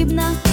потрібна.